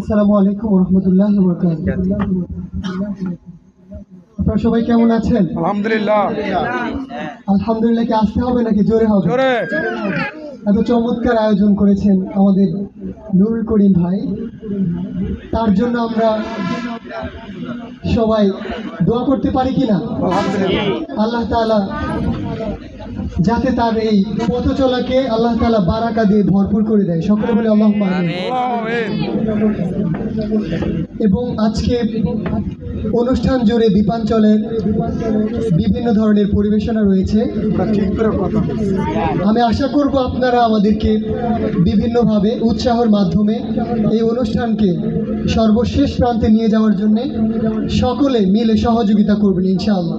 আসসালামু আলাইকুম রহমতুল্লাহ আপনারা সবাই কেমন আছেন? আলহামদুলিল্লাহ। আলহামদুলিল্লাহ কি আসতে হবে নাকি জোরে হবে? এত চমৎকার আয়োজন করেছেন আমাদের নুরুল করিম ভাই। তার জন্য আমরা সবাই দোয়া করতে পারি কিনা? আল্লাহ তাআলা যাতে তার এই পথ চলাকে আল্লাহ তাআলা বারাকা দিয়ে ভরপুর করে দেয়। সকলে বলে আল্লাহ এবং আজকে অনুষ্ঠান জুড়ে দীপাঞ্চলের বিভিন্ন ধরনের পরিবেশনা রয়েছে। আমি আশা করব আপনারা আমাদেরকে বিভিন্নভাবে উৎসাহের মাধ্যমে এই অনুষ্ঠানকে সর্বশেষ প্রান্তে নিয়ে যাওয়ার জন্য সকলে মিলে সহযোগিতা করবেন, ইনশাআল্লাহ।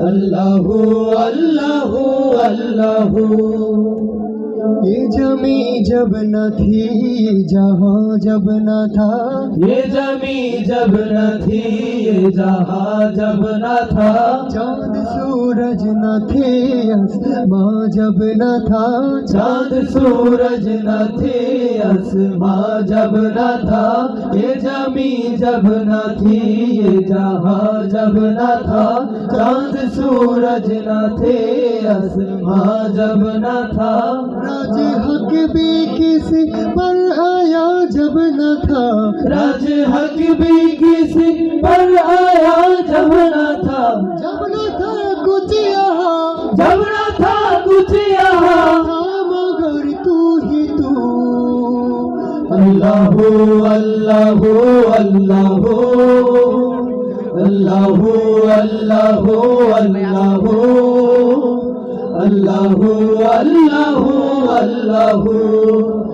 اللہ اللہ اللہ. یہ زمیں جب نہ تھی جہاں جب نہ تھا۔ یہ زمیں جب نہ تھی जहाँ जब न था। चाँद सूरज न थे आसमां जब न था। चाँद सूरज न थे आसमां जब न था। ये जमी जब न थी ये जहाँ जब न था। चाँद सूरज न थे आसमां जब न था। राज हक भी किसी पर जब न था राज हक भी किसी पर आया। जब न था जब न था कुछ यहाँ जब न था कुछ यहाँ। मगर तू ही तू। अल्लाह हो अल्लाह हो अल्लाह। हो अल्लाह हो अल्लाह हो अल्लाह। हो अल्लाह अल्लाह हो अल्लाह। हू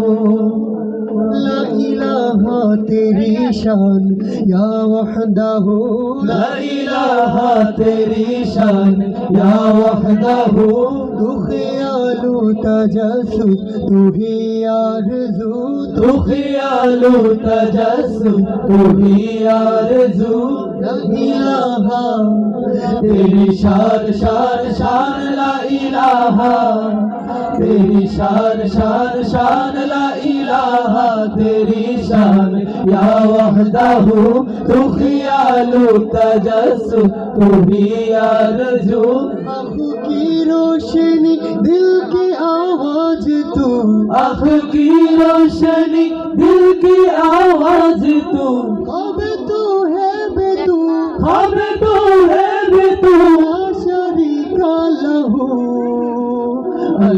شان يا وحده لا إله تري شان يا وحده ہو تو خیالو تجسس تو ہی آرزو تو تجسد تجسس تو ہی لا إله تري شان شان इलाहा तेरी शान शान शान ला इलाहा तेरी शान या वहदहू तू ख्यालु तजस्सु तू ही आरज़ू आँखों की रोशनी दिल की आवाज तू आँख की रोशनी दिल की आवाज तू अब तू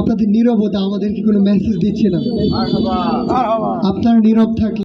আপনাদের নীরবতা আমাদেরকে কোনো মেসেজ দিচ্ছে না। আপনারা নীরব থাকলে